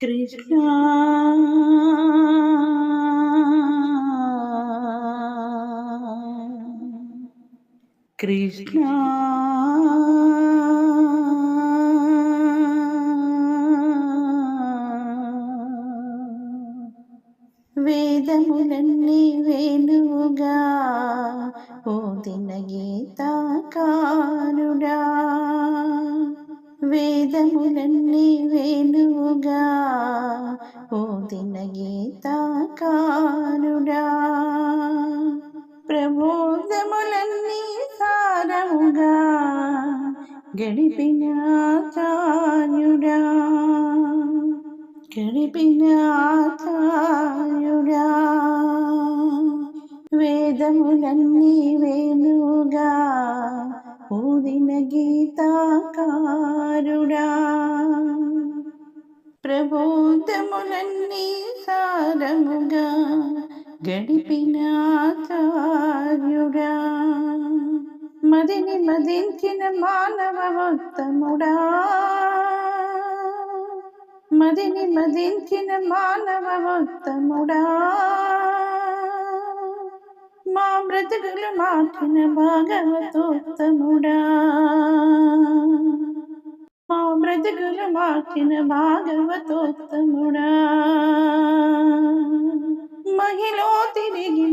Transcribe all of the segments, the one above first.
కృష్ణ. కృష్ణ. వేదములన్నీ వేణువుగా ప్రబోధములన్నీ సారముగా గడిపిన ఆచార్యుడా గడిపిన ఆచార్యుడా వేదములన్నీ వేణుగా ఊదిన గీతాకారుడా ప్రబోధములన్నీ సారముగా గడిపిన మదించిన మానవ ఉత్తముడా మదిని మదించిన మానవ ఉత్తముడా మా బ్రతుకులు మార్చిన భాగవతోత్తముడా. మా బ్రతుకులు మార్చిన భాగవతోత్తముడా. మహిళ తిరిగి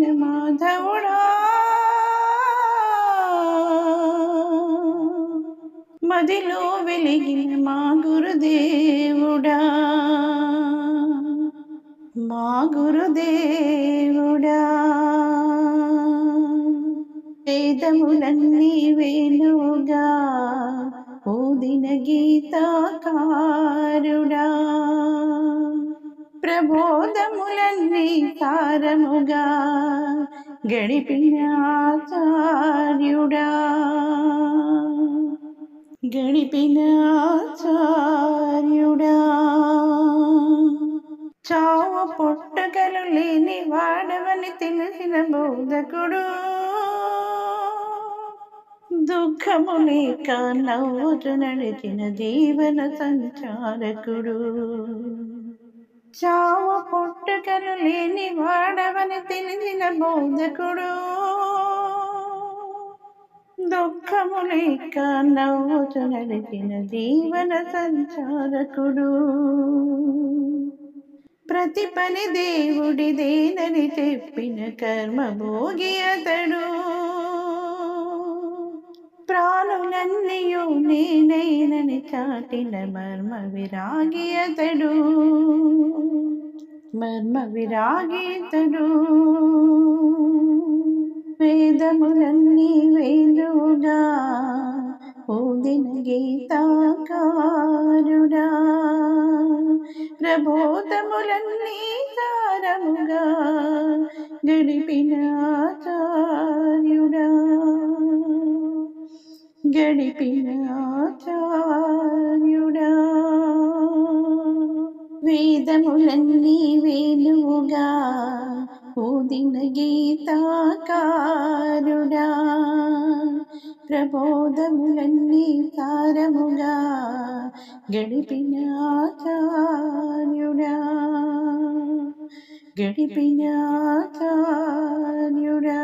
మదిలో వెలిగిన మా గురుదేవుడా. మా గురుదేవుడా. వేదములన్నీ వేణుగా ఓదిన గీతాకారుడా. ప్రబోధములన్నీ సారముగా గడిపిన ఆచార్యుడా. గడిపిన ఆచార్యుడా. చావ పుట్టుకలు లేని వాడవని తెలిసిన బోధకుడు. దుఃఖము లేక నవ్వుతూ నడిచిన జీవన సంచారకుడు. చావ పుట్టుకలు లేని వాడవని తెలిసిన బోధకుడు. దుఃఖము లేక నవ్వుతూ నడిచిన జీవన సంచారకుడు. ప్రతి పని దేవుడిదేనని చెప్పిన కర్మ భోగి అతడు. ప్రాణులన్నయో నేనైనని చాటిన మర్మ విరాగి అతడు. మర్మ విరాగి అతడు. వేదములన్నీ వేదుడా ఓదిన గీతాకారుడా. ప్రబోధములన్నీ సారముగా గడిపిన ఆచార్యుడా. గడిపిన ఆచార్యుడా. వేదములన్నీ వేలుగా ఊదిన గీతాకారుడా ప్రబోధములన్నీ సారముగా గడిపిన ఆచార్యుడా గడిపిన ఆచార్యుడా